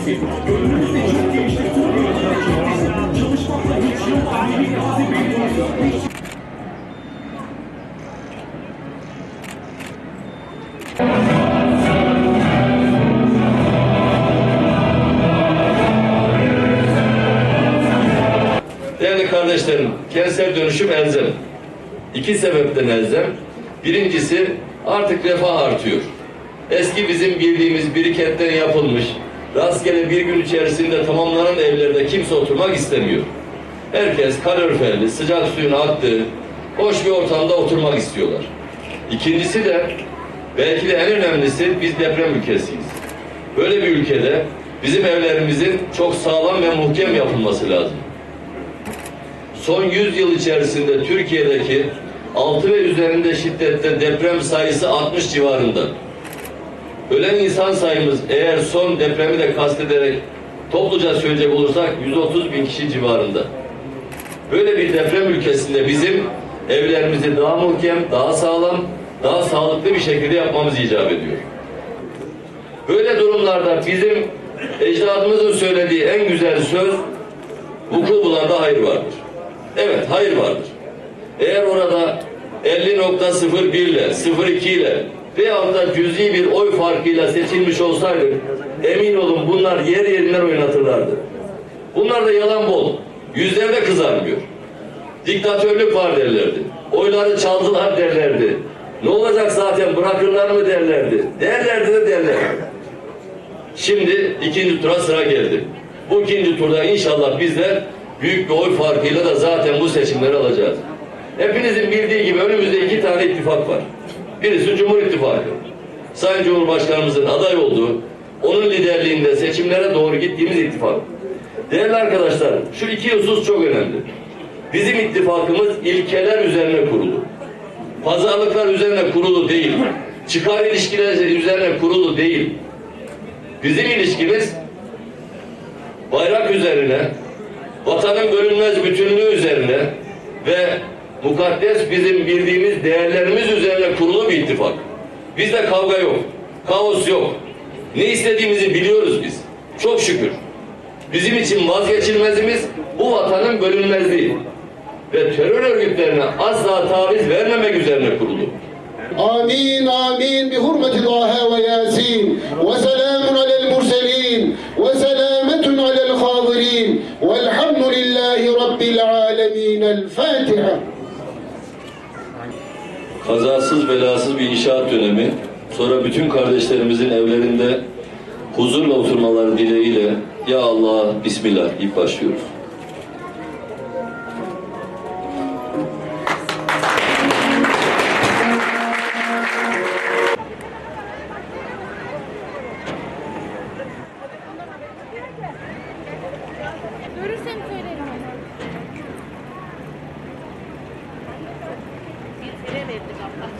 Partisi. Gönlümüzde çok gençlik Türkiye'de Partisi. Çalışmakla geçiyor tarihi Gazi Belediyesi. Değerli kardeşlerim, kentsel dönüşüm elzem. İki sebepten elzem. Birincisi artık refah artıyor. Eski bizim bildiğimiz biriketten yapılmış, rastgele bir gün içerisinde tamamlanan evlerde kimse oturmak istemiyor. Herkes kaloriferli, sıcak suyun aktığı, hoş bir ortamda oturmak istiyorlar. İkincisi de, belki de en önemlisi biz deprem ülkesiyiz. Böyle bir ülkede bizim evlerimizin çok sağlam ve muhkem yapılması lazım son 100 yıl içerisinde Türkiye'deki 6 ve üzerinde şiddette deprem sayısı 60 civarında. Ölen insan sayımız eğer son depremi de kastederek topluca söyleyecek olursak 130 bin kişi civarında. Böyle bir deprem ülkesinde bizim evlerimizi daha muhkem, daha sağlam, daha sağlıklı bir şekilde yapmamız icap ediyor. Böyle durumlarda bizim ecdadımızın söylediği en güzel söz vuku bulanda hayır vardır. Evet, hayır vardır. Eğer orada 50.01 ile 02 ile veyahut da cüzi bir oy farkıyla seçilmiş olsaydı emin olun bunlar yer yerinden oynatırlardı. Bunlar da yalan bol. Yüzlerinde kızarmıyor. Diktatörlük var derlerdi. Oyları çaldılar derlerdi. Ne olacak zaten bırakırlar mı derlerdi. Derlerdi de derlerdi. Şimdi ikinci tura sıra geldi. Bu ikinci turda inşallah bizler büyük bir oy farkıyla da zaten bu seçimleri alacağız. Hepinizin bildiği gibi önümüzde iki tane ittifak var. Birisi Cumhur İttifakı. Sayın Cumhurbaşkanımızın aday olduğu, onun liderliğinde seçimlere doğru gittiğimiz ittifak. Değerli arkadaşlar, şu iki husus çok önemli. Bizim ittifakımız ilkeler üzerine kurulu. Pazarlıklar üzerine kurulu değil. Çıkar ilişkileri üzerine kurulu değil. Bizim ilişkimiz bayrak üzerine, vatanın bölünmez bütünlüğü üzerine ve mukaddes bizim bildiğimiz değerlerimiz üzerine kurulu bir ittifak. Bizde kavga yok, kaos yok. Ne istediğimizi biliyoruz biz. Çok şükür. Bizim için vazgeçilmezimiz bu vatanın bölünmezliği ve terör örgütlerine asla taviz vermemek üzerine kurulu. Amin amin bi hurmeti Taha ve Yasin ve selamun alel murselin ve selametun alel hadirin velhamdülillahi rabbil alemin el Fatiha. Kazasız belasız bir inşaat dönemi, sonra bütün kardeşlerimizin evlerinde huzurla oturmaları dileğiyle Ya Allah, Bismillah deyip başlıyoruz. Görürsem söyle. எடுத்துக்கலாம்.